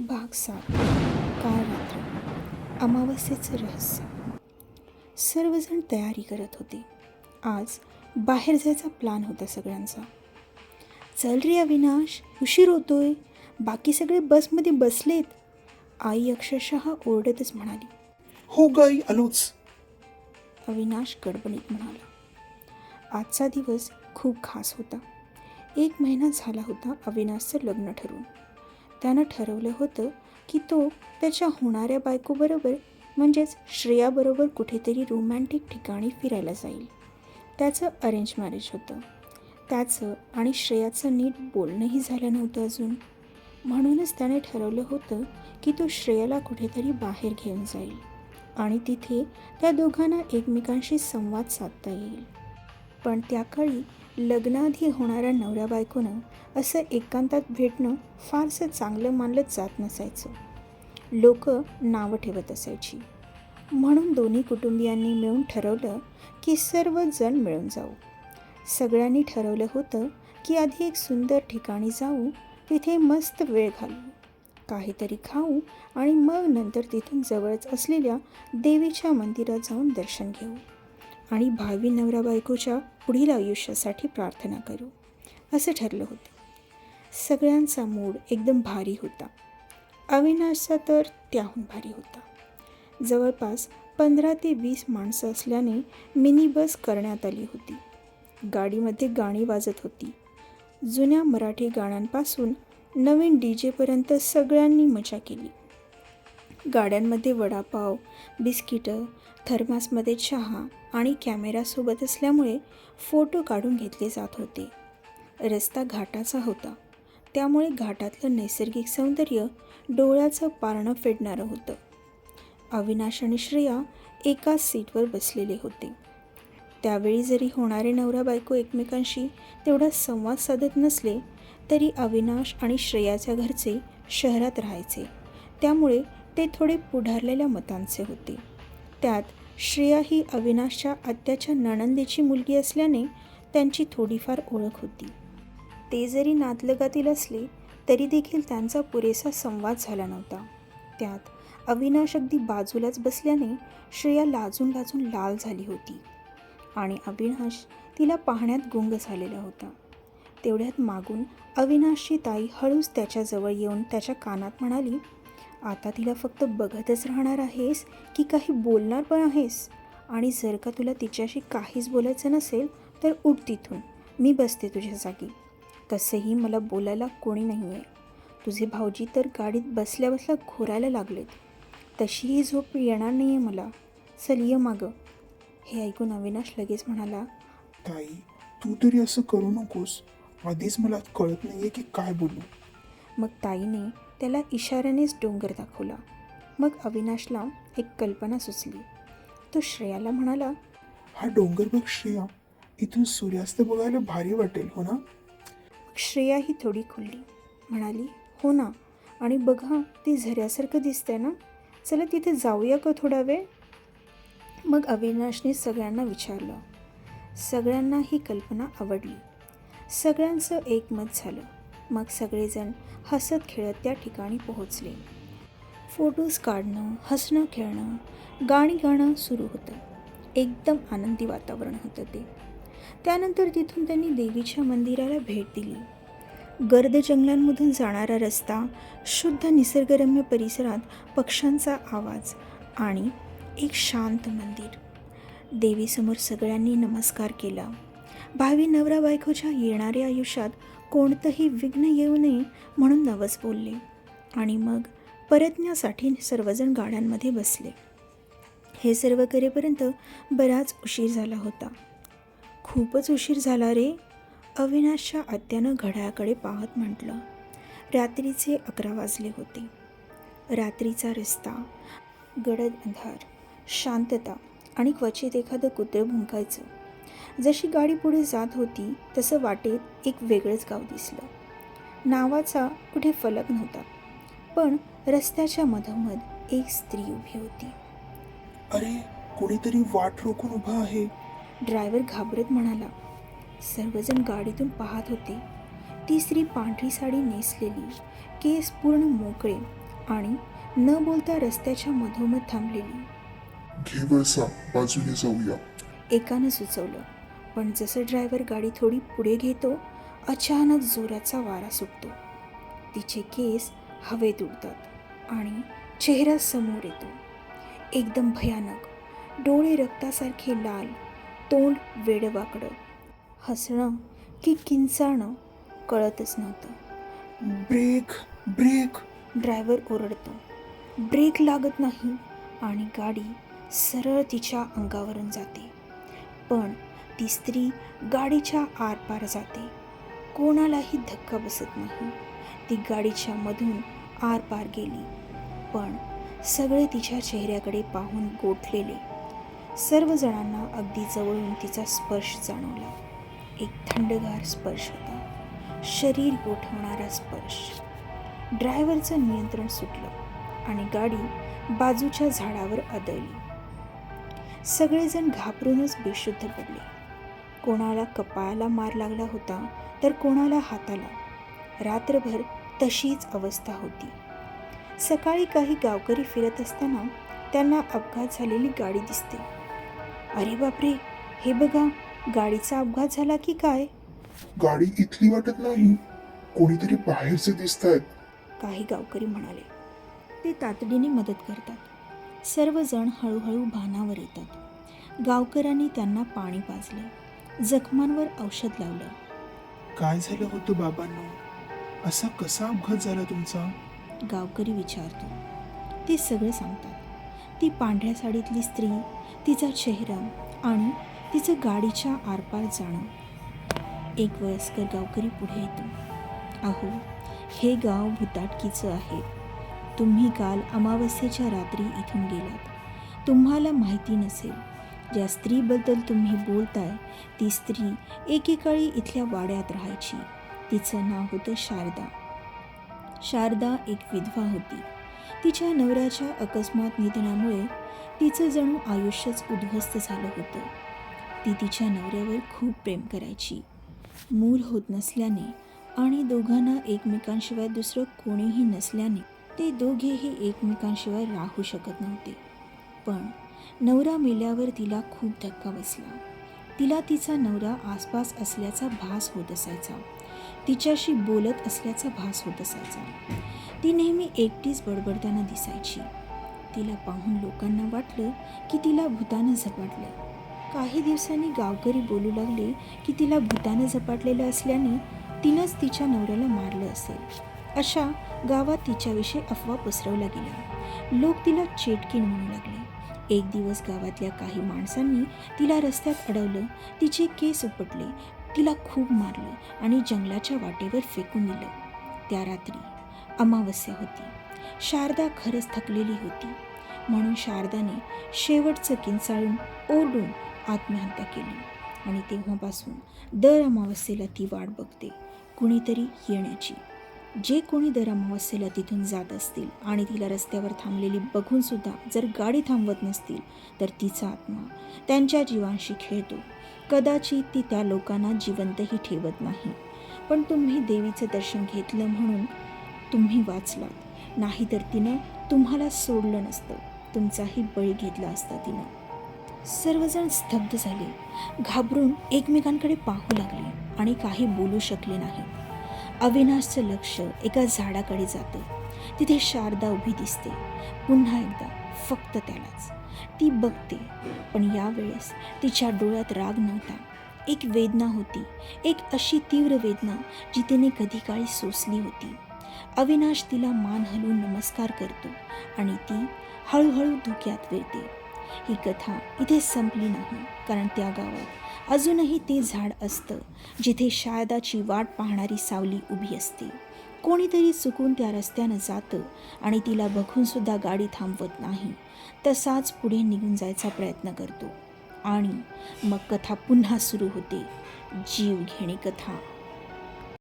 भाग सात काल रात्र अमावस्येचं रहस्य. सर्वजण तयारी करत होते. आज बाहेर जायचा प्लान होता सगळ्यांचा. चल रे अविनाश उशीर होतोय. बाकी सगळे बसमध्ये बसलेत. आई अक्षरशः ओरडतच म्हणाली हो गाई आलोच अविनाश गडबडीत म्हणाला आजचा दिवस खूप खास होता. एक महिना झाला होता अविनाशचं लग्न ठरवून. त्यानं ठरवलं होतं की तो त्याच्या होणाऱ्या बायकोबरोबर म्हणजेच श्रेयाबरोबर कुठेतरी रोमॅन्टिक ठिकाणी फिरायला जाईल. त्याचं अरेंज मॅरेज होतं. त्याचं आणि श्रेयाचं नीट बोलणंही झालं नव्हतं अजून. म्हणूनच त्याने ठरवलं होतं की तो श्रेयाला कुठेतरी बाहेर घेऊन जाईल आणि तिथे त्या दोघांना एकमेकांशी संवाद साधता येईल. पण त्या काळी लग्नाआधी होणाऱ्या नवऱ्या बायकोनं असं एकांतात भेटणं फारसं चांगलं मानलं जात नसायचं. लोक नावं ठेवत असायची. म्हणून दोन्ही कुटुंबियांनी मिळून ठरवलं की सर्वजण मिळून जाऊ. सगळ्यांनी ठरवलं होतं की आधी एक सुंदर ठिकाणी जाऊ तिथे मस्त वेळ घालू. काहीतरी खाऊ आणि मग नंतर तिथून जवळच असलेल्या देवीच्या मंदिरात जाऊन दर्शन घेऊ. आणि भावी नवरा बायकोच्या पुढील आयुष्यासाठी प्रार्थना करू. असं ठरलं होतं. सगळ्यांचा मूड एकदम भारी होता. अविनाशचा तर त्याहून भारी होता. जवळपास पंधरा ते वीस माणसं असल्याने मिनी बस करण्यात आली होती. गाडीमध्ये गाणी वाजत होती. जुन्या मराठी गाण्यांपासून नवीन डी जेपर्यंत सगळ्यांनी मजा केली. गाड्यांमध्ये वडापाव बिस्किटं थर्मासमध्ये चहा आणि कॅमेरासोबत असल्यामुळे फोटो काढून घेतले जात होते. रस्ता घाटाचा होता. त्यामुळे घाटातलं नैसर्गिक सौंदर्य डोळ्याचं पारणं फेडणारं होतं. अविनाश आणि श्रेया एकाच सीटवर बसलेले होते. त्यावेळी जरी होणारे नवरा बायको एकमेकांशी तेवढा संवाद साधत नसले तरी अविनाश आणि श्रेयाच्या घरचे शहरात राहायचे. त्यामुळे ते थोडे पुढारलेल्या मतांचे होते. त्यात श्रेया ही अविनाशच्या आत्याच्या नणंदेची मुलगी असल्याने त्यांची थोडीफार ओळख होती. ते जरी नातलगातील असले तरी देखील त्यांचा पुरेसा संवाद झाला नव्हता. त्यात अविनाश अगदी बाजूलाच बसल्याने श्रेया लाजून लाजून लाल झाली होती आणि अविनाश तिला पाहण्यात गुंग झालेला होता. तेवढ्यात मागून अविनाशची ताई हळूच त्याच्याजवळ येऊन त्याच्या कानात म्हणाली आता तिला फक्त बघतच राहणार आहेस की काही बोलणार पण आहेस? आणि जर का तुला तिच्याशी काहीच बोलायचं नसेल तर उठ तिथून. मी बसते तुझ्या जागी. तसेही मला बोलायला कोणी नाही आहे तुझे भाऊजी तर गाडीत बसल्या बसल्या घोरायला लागलेत. तशीही झोप येणार नाही आहे मला. चल ये मागं. हे ऐकून अविनाश लगेच म्हणाला ताई तू तरी असं करू नकोस. आधीच मला कळत नाहीये की काय बोलू. मग ताईने त्याला इशाऱ्यानेच डोंगर दाखवला. मग अविनाशला एक कल्पना सुचली. तो श्रेयाला म्हणाला हा डोंगर बघ श्रेया. इथून सूर्यास्त बघायला भारी वाटेल हो ना? मग श्रेया ही थोडी खुलली. म्हणाली हो ना. आणि बघा ते झऱ्यासारखं दिसतंय ना? चला तिथे जाऊया का थोडा वेळ? मग अविनाशने सगळ्यांना विचारलं. सगळ्यांना ही कल्पना आवडली. सगळ्यांचं एकमत झालं. मग सगळेजण हसत खेळत त्या ठिकाणी पोहोचले. फोटोज काढणं हसणं खेळणं गाणी गाणं सुरू होतं. एकदम आनंदी वातावरण होतं ते. त्यानंतर तिथून त्यांनी देवीच्या मंदिराला भेट दिली. गर्द जंगलांमधून जाणारा रस्ता शुद्ध निसर्गरम्य परिसरात पक्ष्यांचा आवाज आणि एक शांत मंदिर. देवीसमोर सगळ्यांनी नमस्कार केला. भावी नवरा बायकोच्या येणाऱ्या आयुष्यात कोणतंही विघ्न येऊ नये म्हणून नवस बोलले आणि मग परतण्यासाठी सर्वजण गाड्यांमध्ये बसले. हे सर्व करेपर्यंत बराच उशीर झाला होता. खूपच उशीर झाला रे अविनाशच्या आत्यानं घड्याळाकडे पाहत म्हटलं. रात्रीचे अकरा वाजले होते. रात्रीचा रस्ता गडद अंधार शांतता आणि क्वचित एखादं कुत्रे भुंकायचं. जशी गाडी पुढे जात होती तसं वाटेत एक वेगळंच गाव दिसलं. नावाचा कुठे फलक नव्हता पण रस्त्याच्या मधोमध एक स्त्री उभी होती. अरे कोणीतरी वाट रोखून उभा आहे. ड्रायव्हर घाबरत म्हणाला सर्वजण गाडीतून पाहत होते. ती स्त्री पांढरी साडी नेसलेली केस पूर्ण मोकळे आणि न बोलता रस्त्याच्या मधोमध थांबलेली. घे वळसा बाजूने जाऊया. एकानं सुचवलं. पण जसं ड्रायव्हर गाडी थोडी पुढे घेतो अचानक जोराचा वारा सुटतो. तिचे केस हवेत उडतात आणि चेहरा समोर येतो. एकदम भयानक. डोळे रक्तासारखे लाल तोंड वेडवाकडं. हसणं की किंचाळणं कळतच नव्हतं. Brake brake. ड्रायव्हर ओरडतो. ब्रेक लागत नाही आणि गाडी सरळ तिच्या अंगावरून जाते. पण ती स्त्री गाडीच्या आरपार जाते. कोणालाही धक्का बसत नाही. ती गाडीच्या मधून आरपार गेली. पण सगळे तिच्या चेहऱ्याकडे पाहून गोठलेले. सर्वजणांना अगदी जवळून तिचा स्पर्श जाणवला. एक थंडगार स्पर्श होता. शरीर गोठवणारा स्पर्श. ड्रायव्हरचं नियंत्रण सुटलं आणि गाडी बाजूच्या झाडावर आदळली सगळेजण घाबरूनच बेशुद्ध पडले. कोणाला कपाळाला मार लागला होता तर कोणाला हाताला. रात्रभर तशीच अवस्था होती. सकाळी काही गावकरी फिरत असताना त्यांना अपघात झालेली गाडी दिसते. अरे बापरे! हे बघा गाडीचा अपघात झाला की काय? गाडी इथली वाटत नाही. कोणीतरी बाहेरचे दिसत आहेत काही गावकरी म्हणाले ते तातडीने मदत करतात. सर्वजण हळूहळू भानावर येतात. गावकऱ्यांनी त्यांना पाणी पाजलं. जखमांवर औषध लावलं. काय झालं होतं बाबांनो? असा कसा अपघात झाला तुमचा? गावकरी विचारतो. ते सगळं सांगतात. ती पांढऱ्या साडीतली स्त्री तिचा चेहरा आणि तिचं गाडीच्या आरपार जाणं. एक वयस्कर गावकरी पुढे येतो. अहो हे गाव भुताटकीचं आहे. तुम्ही काल अमावस्येच्या रात्री इथून गेलात. तुम्हाला माहिती नसेल ज्या स्त्रीबद्दल तुम्ही बोलताय ती स्त्री एकेकाळी इथल्या वाड्यात राहायची. तिचं नाव होतं शारदा. शारदा एक विधवा होती. तिच्या नवऱ्याच्या अकस्मात निधनामुळे तिचं जणू आयुष्यच उद्ध्वस्त झालं होतं. ती तिच्या नवऱ्यावर खूप प्रेम करायची. मूल होत नसल्याने आणि दोघांना एकमेकांशिवाय दुसरं कोणीही नसल्याने ते दोघेही एकमेकांशिवाय राहू शकत नव्हते. पण नवरा मेल्यावर तिला खूप धक्का बसला. तिला तिचा नवरा आसपास असल्याचा भास होत असायचा. तिच्याशी बोलत असल्याचा भास होत असायचा. ती नेहमी एकटीच बडबडताना दिसायची. तिला पाहून लोकांना वाटलं की तिला भूतानं झपाटलं. काही दिवसांनी गावकरी बोलू लागले की तिला भूतानं झपाटलेलं असल्याने तिनंच तिच्या नवऱ्याला मारलं असेल. अशा गावात तिच्याविषयी अफवा पसरवल्या गेल्या. लोक तिला चेटकीण म्हणू लागले. एक दिवस गावातल्या काही माणसांनी तिला रस्त्यात अडवलं. तिचे केस उपटले. तिला खूप मारलं आणि जंगलाच्या वाटेवर फेकून दिलं. त्या रात्री अमावस्या होती. शारदा खरंच थकलेली होती. म्हणून शारदाने शेवटचं किंचाळून ओरडून आत्महत्या केली आणि तेव्हापासून दर अमावस्येला ती वाट बघते. कुणीतरी येण्याची. जे कोणी दर अमावस्येला तिथून जात असतील आणि तिला रस्त्यावर थांबलेली बघून सुद्धा जर गाडी थांबवत नसतील तर तिचा आत्मा त्यांच्या जीवांशी खेळतो. कदाचित ती त्या लोकांना जिवंतही ठेवत नाही. पण तुम्ही देवीचं दर्शन घेतलं म्हणून तुम्ही वाचलात. नाहीतर तिनं तुम्हाला सोडलं नसतं. तुमचाही बळी घेतला असता तिनं. सर्वजण स्तब्ध झाले. घाबरून एकमेकांकडे पाहू लागले आणि काही बोलू शकले नाही. अविनाशचं लक्ष एका झाडाकडे जातं. तिथे शारदा उभी दिसते. पुन्हा एकदा फक्त त्यालाच. ती बघते पण यावेळेस तिच्या डोळ्यात राग नव्हता. एक वेदना होती. एक अशी तीव्र वेदना जी तिने कधी काळी सोसली होती. अविनाश तिला मान हलवून नमस्कार करतो आणि ती हळूहळू धुक्यात वेळते. ही कथा इथे संपली नाही कारण त्या गावात अजूनही ते झाड असतं जिथे शारदाची वाट पाहणारी सावली उभी असते. कोणीतरी चुकून त्या रस्त्यानं जातं आणि तिला बघूनसुद्धा गाडी थांबवत नाही. तसाच पुढे निघून जायचा प्रयत्न करतो. आणि मग कथा पुन्हा सुरू होते. जीव घेणे कथा.